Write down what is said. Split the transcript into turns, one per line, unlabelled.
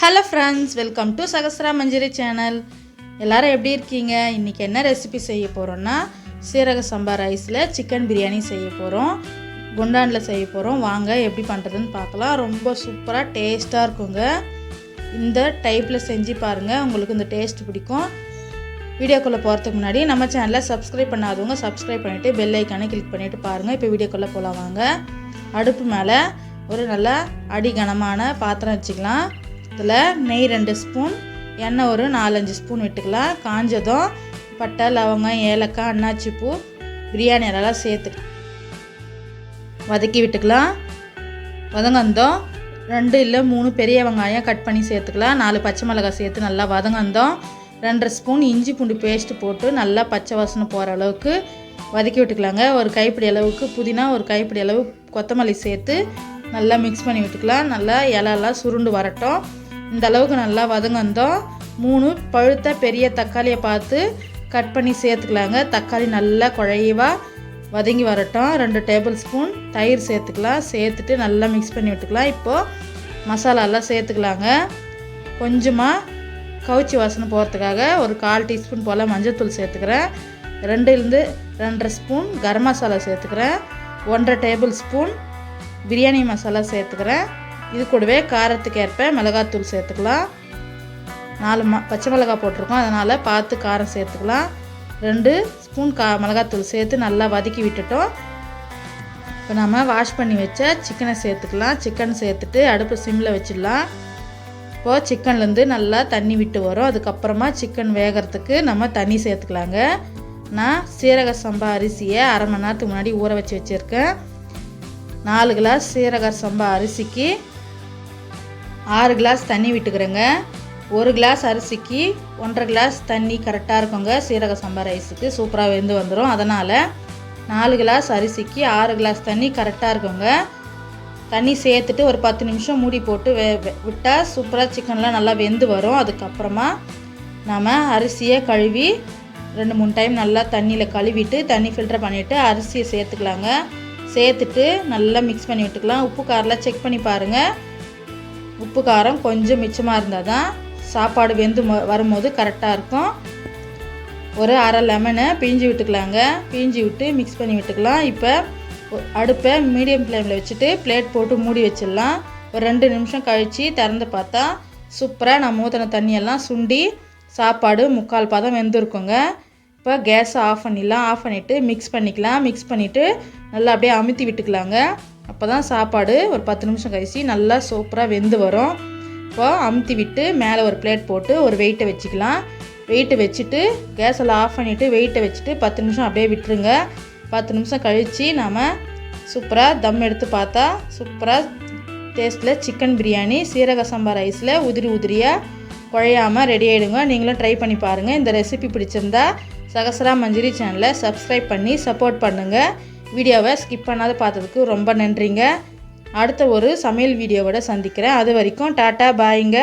Hello friends welcome to Sahasra Manjari channel எல்லோரும் எப்படி இருக்கீங்க? இன்றைக்கி என்ன ரெசிபி செய்ய போகிறோன்னா சீரக சம்பா ரைஸில் சிக்கன் பிரியாணி செய்ய போகிறோம் குண்டானில் செய்ய போகிறோம் வாங்க எப்படி பண்ணுறதுன்னு பார்க்கலாம். ரொம்ப சூப்பராக டேஸ்ட்டாக இருக்குங்க. இந்த டைப்பில் செஞ்சு பாருங்கள் உங்களுக்கு இந்த டேஸ்ட் பிடிக்கும். வீடியோக்குள்ளே போகிறதுக்கு முன்னாடி நம்ம சேனலை சப்ஸ்கிரைப் பண்ணாதவங்க சப்ஸ்கிரைப் பண்ணிவிட்டு பெல் ஐக்கானை கிளிக் பண்ணிவிட்டு பாருங்கள் இப்போ வீடியோக்குள்ளே போகலாம் வாங்க. அடுப்பு மேலே ஒரு நல்ல அடிகனமான பாத்திரம் வச்சுக்கலாம். இதில் நெய் ரெண்டு ஸ்பூன் எண்ணெய் ஒரு நாலஞ்சு ஸ்பூன் விட்டுக்கலாம். காஞ்சதும் பட்டை லவங்கம் ஏலக்காய் அன்னாச்சி பூ பிரியாணி எல்லாம் சேர்த்து வதக்கி விட்டுக்கலாம். வதங்கந்தோம். ரெண்டு இல்லை மூணு பெரிய வெங்காயம் கட் பண்ணி சேர்த்துக்கலாம். நாலு பச்சை மிளகாய் சேர்த்து நல்லா வதங்கந்தோம். ரெண்டரை ஸ்பூன் இஞ்சி பூண்டு பேஸ்ட் போட்டு நல்லா பச்சை வாசனை போகிற அளவுக்கு வதக்கி விட்டுக்கலாங்க. ஒரு கைப்பிடி அளவுக்கு புதினா ஒரு கைப்பிடி அளவு கொத்தமல்லி சேர்த்து நல்லா மிக்ஸ் பண்ணி விட்டுக்கலாம். நல்லா இலெல்லாம் சுருண்டு வரட்டும். இந்த அளவுக்கு நல்லா வதங்கந்தோம் மூணு பழுத்த பெரிய தக்காளியை பார்த்து கட் பண்ணி சேர்த்துக்கலாங்க. தக்காளி நல்லா குழைவாக வதங்கி வரட்டும். ரெண்டு டேபிள் ஸ்பூன் தயிர் சேர்த்துக்கலாம். சேர்த்துட்டு நல்லா மிக்ஸ் பண்ணி விட்டுக்கலாம். இப்போது மசாலாலாம் சேர்த்துக்கலாங்க. கொஞ்சமாக கவுச்சி வாசனை போகிறதுக்காக ஒரு கால் டீஸ்பூன் போல் மஞ்சள்தூள் சேர்த்துக்கிறேன். ரெண்டுலேருந்து ரெண்டரை ஸ்பூன் கரம் மசாலா சேர்த்துக்கிறேன். ஒன்றரை டேபிள் ஸ்பூன் பிரியாணி மசாலா சேர்த்துக்கிறேன். இது கூடவே காரத்துக்கு ஏற்ப மிளகாத்தூள் சேர்த்துக்கலாம். நாலு ம பச்சை மிளகாய் போட்டிருக்கோம். அதனால் பார்த்து காரம் சேர்த்துக்கலாம். ரெண்டு ஸ்பூன் கா மிளகாத்தூள் சேர்த்து நல்லா வதக்கி விட்டுட்டோம். இப்போ நம்ம வாஷ் பண்ணி வச்ச சிக்கனை சேர்த்துக்கலாம். சிக்கன் சேர்த்துட்டு அடுப்பு சிம்மில் வச்சிடலாம். இப்போது சிக்கன்லேருந்து நல்லா தண்ணி விட்டு வரும். அதுக்கப்புறமா சிக்கன் வேகிறதுக்கு நம்ம தண்ணி சேர்த்துக்கலாங்க. நான் சீரக சம்பா அரிசியை அரை மணி நேரத்துக்கு முன்னாடி ஊற வச்சு வச்சுருக்கேன். நாலு கிளாஸ் சீரக சம்பா அரிசிக்கு ஆறு கிளாஸ் தண்ணி விட்டுக்கிறேங்க. ஒரு கிளாஸ் அரிசிக்கு ஒன்றரை கிளாஸ் தண்ணி கரெக்டாக இருக்குங்க. சீரக சம்பா ரைஸுக்கு சூப்பராக வெந்து வந்துடும் அதனால் நாலு கிளாஸ் அரிசிக்கு ஆறு கிளாஸ் தண்ணி கரெக்டாக இருக்குங்க. தண்ணி சேர்த்துட்டு ஒரு பத்து நிமிஷம் மூடி போட்டு வே விட்டால் சூப்பராக சிக்கன்லாம் நல்லா வெந்து வரும். அதுக்கப்புறமா நாம் அரிசியை கழுவி ரெண்டு மூணு டைம் நல்லா தண்ணியில் கழுவிட்டு தண்ணி ஃபில்டர் பண்ணிவிட்டு அரிசியை சேர்த்துக்கலாங்க. சேர்த்துட்டு நல்லா மிக்ஸ் பண்ணி விட்டுக்கலாம். உப்பு காரெலாம் செக் பண்ணி பாருங்கள் உப்பு காரம் கொஞ்சம் மிச்சமாக இருந்தால் தான் சாப்பாடு வெந்து வரும்போது கரெக்டாக இருக்கும். ஒரு அரை லெமனை பிழிஞ்சு விட்டுக்கலாங்க. பிழிஞ்சு விட்டு மிக்ஸ் பண்ணி விட்டுக்கலாம். இப்போ அடுப்பை மீடியம் ஃப்ளேமில் வச்சுட்டு பிளேட் போட்டு மூடி வச்சிடலாம். ஒரு ரெண்டு நிமிஷம் கழித்து திறந்து பார்த்தா சூப்பராக நான் ஊற்றின தண்ணியெல்லாம் சுண்டி சாப்பாடு முக்கால் பதம் வெந்திருக்குங்க. இப்போ கேஸை ஆஃப் பண்ணிடலாம். ஆஃப் பண்ணிவிட்டு மிக்ஸ் பண்ணிக்கலாம். மிக்ஸ் பண்ணிவிட்டு நல்லா அப்படியே அமுத்தி விட்டுக்கலாங்க. அப்போ தான் சாப்பாடு ஒரு பத்து நிமிஷம் கழிச்சு நல்லா சூப்பராக வெந்து வரும். இப்போ அமுத்தி விட்டு மேலே ஒரு பிளேட் போட்டு ஒரு வெயிட்டை வச்சுக்கலாம். வெயிட்டை வச்சுட்டு கேஸில் ஆஃப் பண்ணிவிட்டு வெயிட்டை வச்சுட்டு பத்து நிமிஷம் அப்படியே விட்டுருங்க. பத்து நிமிஷம் கழித்து நாம் சூப்பராக தம் எடுத்து பார்த்தா சூப்பராக டேஸ்ட்டில் சிக்கன் பிரியாணி சீரக சம்பா ரைஸில் உதிரி உதிரியாக குழையாமல் ரெடி ஆகிடுங்க நீங்களும் ட்ரை பண்ணி பாருங்கள் இந்த ரெசிபி பிடிச்சிருந்தா சகசரா மஞ்சரி சேனலை சப்ஸ்கிரைப் பண்ணி சப்போர்ட் பண்ணுங்கள் வீடியோவை ஸ்கிப் பண்ணாத பார்த்ததுக்கு ரொம்ப நன்றிங்க. அடுத்த ஒரு சமையல் வீடியோவோட சந்திக்கிறேன். அது வரைக்கும் டாட்டா பாய்ங்க.